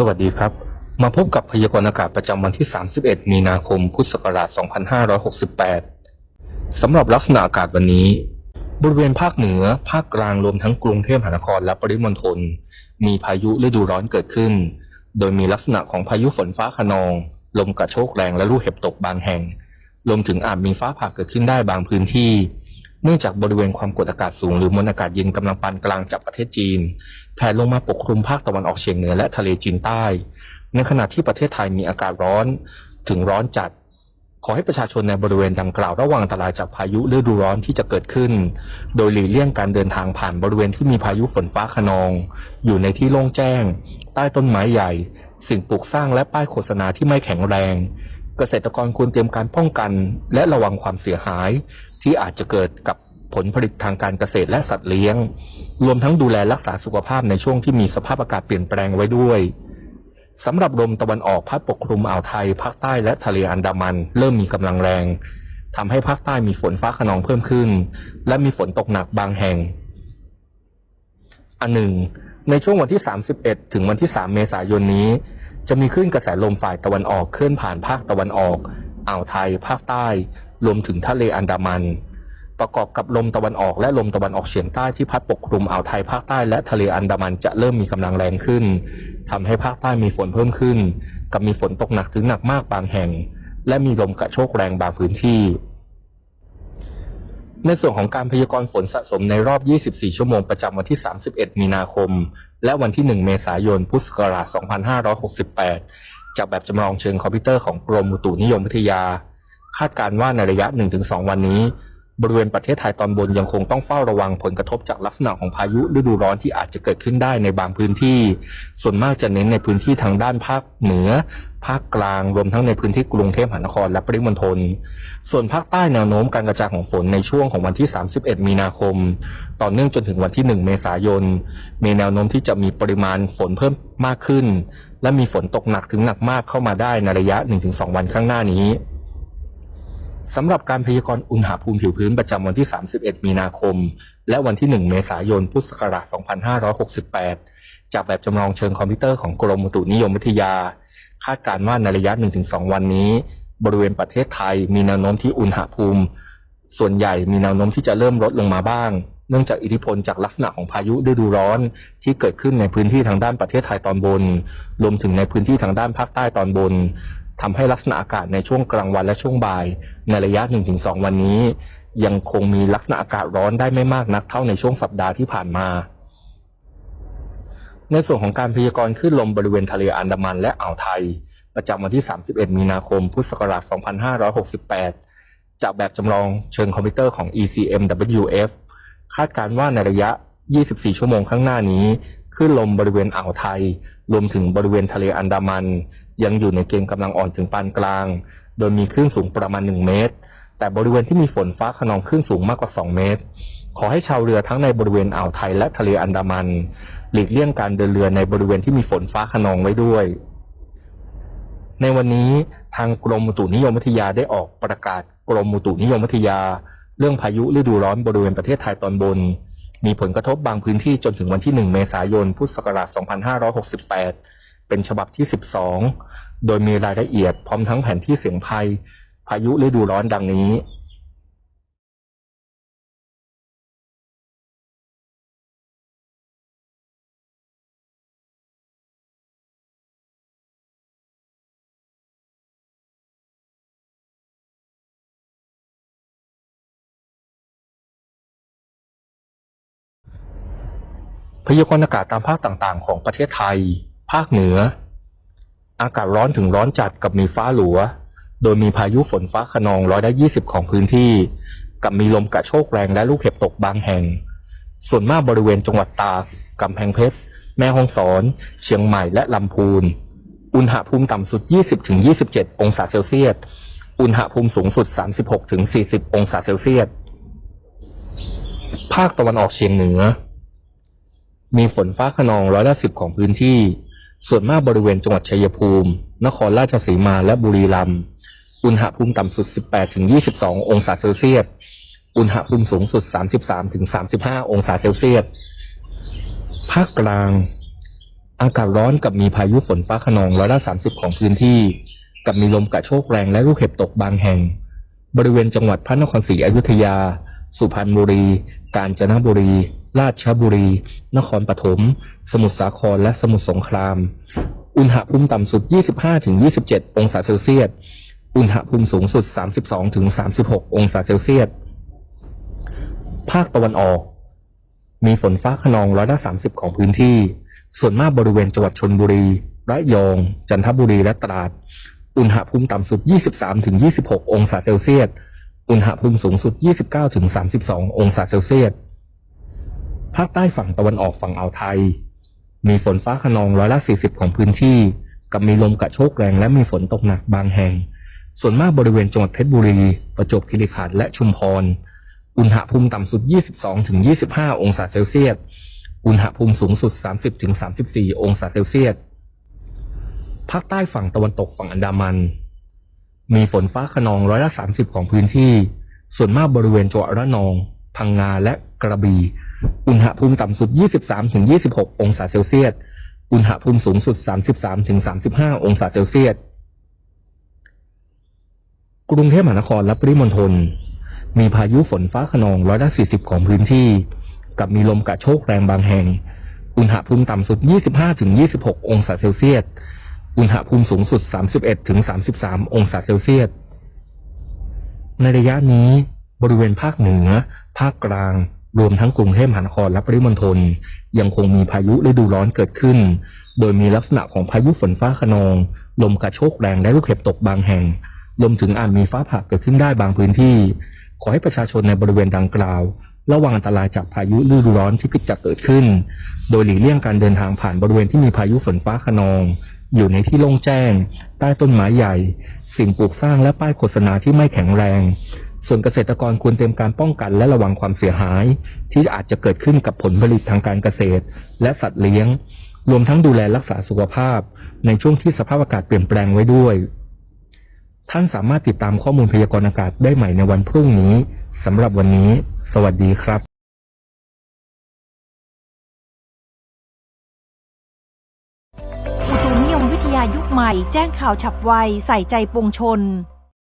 สวัสดีครับ มาพบกับพยากรณ์อากาศประจำวันที่ 31 มีนาคม พุทธศักราช 2568 สำหรับลักษณะอากาศวันนี้ บริเวณภาคเหนือ ภาคกลางรวมทั้งกรุงเทพมหานครและปริมณฑล มีพายุฤดูร้อนเกิดขึ้น โดยมีลักษณะของพายุฝนฟ้าขนอง ลมกระโชกแรงและลูกเห็บตกบางแห่ง รวมถึงอาจมีฟ้าผ่าเกิดขึ้นได้บางพื้นที่ เนื่องจากบริเวณความกดอากาศสูงหรือมวลอากาศเย็นกำลังปานกลางจากประเทศจีนแผ่ลงมาปกคลุมภาคตะวันออกเฉียงเหนือและทะเลจีนใต้ ในขณะที่ประเทศไทยมีอากาศร้อนถึงร้อนจัด ขอให้ประชาชนในบริเวณดังกล่าวระวังอันตรายจากพายุฤดูร้อนที่จะเกิดขึ้น โดยหลีกเลี่ยงการเดินทางผ่านบริเวณที่มีพายุฝนฟ้าขนอง อยู่ในที่โล่งแจ้ง ใต้ต้นไม้ใหญ่ สิ่งปลูกสร้างและป้ายโฆษณาที่ไม่แข็งแรง เกษตรกรควรเตรียมการป้องกัน และระวังความเสียหาย ที่อาจจะเกิดกับผลผลิตทางการเกษตรและสัตว์เลี้ยง รวมทั้งดูแลรักษาสุขภาพในช่วงที่มีสภาพอากาศเปลี่ยนแปลงไว้ด้วยสำหรับลมตะวันออกพัดปกคลุมอ่าวไทยภาคใต้และทะเลอันดามัน เริ่มมีกำลังแรงทำให้ภาคใต้มีฝนฟ้าขนองเพิ่มขึ้น และมีฝนตกหนักบางแห่ง อันหนึ่ง ในช่วงวันที่ 31 ถึงวันที่ 3 เมษายนนี้ จะมีคลื่นกระแสลมฝ่ายตะวันออกเคลื่อนผ่านภาคตะวันออกอ่าวไทย ภาคใต้ รวมถึงทะเลอันดามัน ประกอบกับลมตะวันออกและลมตะวันออกเฉียงใต้ที่พัดปกคลุมอ่าวไทยภาคใต้และทะเลอันดามันจะเริ่มมีกำลังแรงขึ้นทำให้ภาคใต้มีฝนเพิ่มขึ้น กับมีฝนตกหนักถึงหนักมากบางแห่ง และมีลมกระโชกแรงบางพื้นที่ในส่วนของการพยากรณ์ฝนสะสมในรอบ 24 ชั่วโมงประจำวันที่ 31 มีนาคม และวันที่ 1 เมษายน พุทธศักราช 2568 จากแบบจำลองเชิงคอมพิวเตอร์ของกรมอุตุนิยมวิทยา คาดการณ์ว่าในระยะ 1-2 วันนี้ บริเวณประเทศไทยตอนบนยังคงต้องเฝ้าระวังผลกระทบจากลักษณะของพายุฤดูร้อนที่อาจจะเกิดขึ้นได้ในบางพื้นที่ ส่วนมากจะเน้นในพื้นที่ทางด้านภาคเหนือ ภาคกลางรวมทั้งในพื้นที่กรุงเทพมหานครและปริมณฑล ส่วนภาคใต้แนวโน้มการกระจายของฝนในช่วงของวันที่ 31 มีนาคม ต่อเนื่องจนถึงวันที่ 1 เมษายน มีแนวโน้มที่จะมีปริมาณฝนเพิ่มมากขึ้น และมีฝนตกหนักถึงหนักมากเข้ามาได้ในระยะ 1-2 วันข้างหน้านี้ สำหรับการพยากรณ์อุณหภูมิผิวพื้นประจำวันที่ 31 มีนาคม และวันที่ 1 เมษายน พุทธศักราช 2568 จากแบบจำลองเชิงคอมพิวเตอร์ของกรมอุตุนิยมวิทยา คาดการณ์ว่าในระยะ 1-2 วันนี้ บริเวณประเทศไทยมีแนวโน้มที่อุณหภูมิ ส่วนใหญ่มีแนวโน้มที่จะเริ่มลดลงมาบ้าง เนื่องจากอิทธิพลจากลักษณะของพายุฤดูร้อนที่เกิดขึ้นในพื้นที่ทางด้านประเทศไทยตอนบน รวมถึงในพื้นที่ทางด้านภาคใต้ตอนบน ทำให้ลักษณะอากาศในช่วงกลางวันและช่วงบ่าย ในระยะ 1-2 วันนี้ ยังคงมีลักษณะอากาศร้อนได้ไม่มากนักเท่าในช่วงสัปดาห์ที่ผ่านมา ในส่วนของการพยากรณ์คลื่นลมบริเวณทะเลอันดามันและอ่าวไทย ประจำวันที่ 31 มีนาคม พุทธศักราช 2568 จากแบบจำลองเชิงคอมพิวเตอร์ของ ECMWF คาดการณ์ว่าในระยะ 24 ชั่วโมงข้างหน้านี้คลื่นลมบริเวณอ่าวไทย รวมถึงบริเวณทะเลอันดามัน ยังอยู่ในเกณฑ์กำลังอ่อนถึงปานกลาง โดยมีคลื่นสูงประมาณ 1 เมตร แต่บริเวณที่มีฝนฟ้าขนองคลื่นสูงมากกว่า 2 เมตร ขอให้ชาวเรือทั้งในบริเวณอ่าวไทยและทะเลอันดามัน หลีกเลี่ยงการเดินเรือในบริเวณที่มีฝนฟ้าขนองไว้ด้วย ในวันนี้ทางกรมอุตุนิยมวิทยาได้ออกประกาศกรมอุตุนิยมวิทยา เรื่องพายุฤดูร้อนบริเวณประเทศไทยตอนบน มีผลกระทบบางพื้นที่จนถึงวันที่ 1 เมษายน พุทธศักราช 2568 เป็นฉบับที่ 12 โดยมีรายละเอียดพร้อมทั้งแผนที่เสียงภัย พายุฤดูร้อนดังนี้พยากรณ์อากาศตามภาคต่างๆ ของประเทศไทย ภาคเหนือ อากาศร้อนถึงร้อนจัดกับมีฟ้าหลัว โดยมีพายุฝนฟ้าขนองร้อยละยี่สิบของพื้นที่ กับมีลมกระโชกแรงและลูกเห็บตกบางแห่ง ส่วนมากบริเวณจังหวัดตากกำแพงเพชร แม่ฮ่องสอน เชียงใหม่และลำพูน อุณหภูมิต่ำสุด 20-27 องศาเซลเซียส อุณหภูมิสูงสุด 36-40 องศาเซลเซียส ภาคตะวันออกเฉียงเหนือ มีฝนฟ้าขนองร้อยละสิบของพื้นที่ ส่วนมากบริเวณจังหวัดชัยภูมิ นครราชสีมาและบุรีรัมย์อุณหภูมิต่ำสุด 18-22 องศาเซลเซียส อุณหภูมิสูงสุด 33-35 องศาเซลเซียส ภาคกลาง อากาศร้อนกับมีพายุฝนฟ้าขนองร้อยละสามสิบของพื้นที่ กับมีลมกระโชกแรงและลูกเห็บตกบางแห่ง บริเวณจังหวัดพระนครศรีอยุธยา สุพรรณบุรี กาญจนบุรี ราชบุรี นครปฐม สมุทรสาคร และสมุทรสงคราม อุณหภูมิต่ำสุด 25-27 องศาเซลเซียส อุณหภูมิสูงสุด 32-36 องศาเซลเซียส ภาคตะวันออก มีฝนฟ้าขนองร้อยละ30 ของพื้นที่ ส่วนมากบริเวณจังหวัดชนบุรี ระยอง จันทบุรี และตราด อุณหภูมิต่ำสุด 23-26 องศาเซลเซียส อุณหภูมิสูงสุด 29-32 องศาเซลเซียส ภาคใต้ฝั่งตะวันออกฝั่งอ่าวไทย มีฝนฟ้าขนองร้อยละ40 ของพื้นที่ กับมีลมกระโชกแรงและมีฝนตกหนักบางแห่ง ส่วนมากบริเวณจังหวัดเพชรบุรี ประจวบคีรีขันธ์และชุมพร อุณหภูมิต่ำสุด 22-25 องศาเซลเซียส อุณหภูมิสูงสุด 30-34 องศาเซลเซียส ภาคใต้ฝั่งตะวันตกฝั่งอันดามัน มีฝนฟ้าขนองร้อยละ 30 ของพื้นที่ ส่วนมากบริเวณจังหวัดระนอง พังงาและกระบี่ อุณหภูมิต่ำสุด 23-26 องศาเซลเซียส อุณหภูมิสูงสุด 33-35 องศาเซลเซียส กรุงเทพมหานครและปริมณฑลมีพายุฝนฟ้าขนองร้อยละ40 ของพื้นที่ กับมีลมกระโชกแรงบางแห่ง อุณหภูมิต่ำสุด 25-26 องศาเซลเซียส อุณหภูมิสูงสุด 31-33 องศาเซลเซียส ในระยะนี้บริเวณภาคเหนือ ภาคกลาง รวมทั้งกรุงเทพมหานครและปริมณฑลยังคงมีพายุฤดูร้อนเกิดขึ้น โดยมีลักษณะของพายุฝนฟ้าขนอง ลมกระโชกแรงและลูกเห็บตกบางแห่งรวมถึงอาจมีฟ้าผ่าเกิดขึ้นได้บางพื้นที่ ขอให้ประชาชนในบริเวณดังกล่าว ระวังอันตรายจากพายุฤดูร้อนที่จะเกิดขึ้น โดยหลีกเลี่ยงการเดินทางผ่านบริเวณที่มีพายุฝนฟ้าขนอง อยู่ในที่โล่งแจ้ง ใต้ต้นไม้ใหญ่ สิ่งปลูกสร้างและป้ายโฆษณาที่ไม่แข็งแรง ส่วนเกษตรกรควรเตรียมการป้องกันและระวังความเสียหาย ที่อาจจะเกิดขึ้นกับผลผลิตทางการเกษตร และสัตว์เลี้ยง รวมทั้งดูแลรักษาสุขภาพ ในช่วงที่สภาพอากาศเปลี่ยนแปลงไว้ด้วย ท่านสามารถติดตามข้อมูลพยากรณ์อากาศได้ใหม่ในวันพรุ่งนี้สำหรับวันนี้ สวัสดีครับอุตุนิยมวิทยายุคใหม่ แจ้งข่าวฉับไว ใส่ใจปวงชน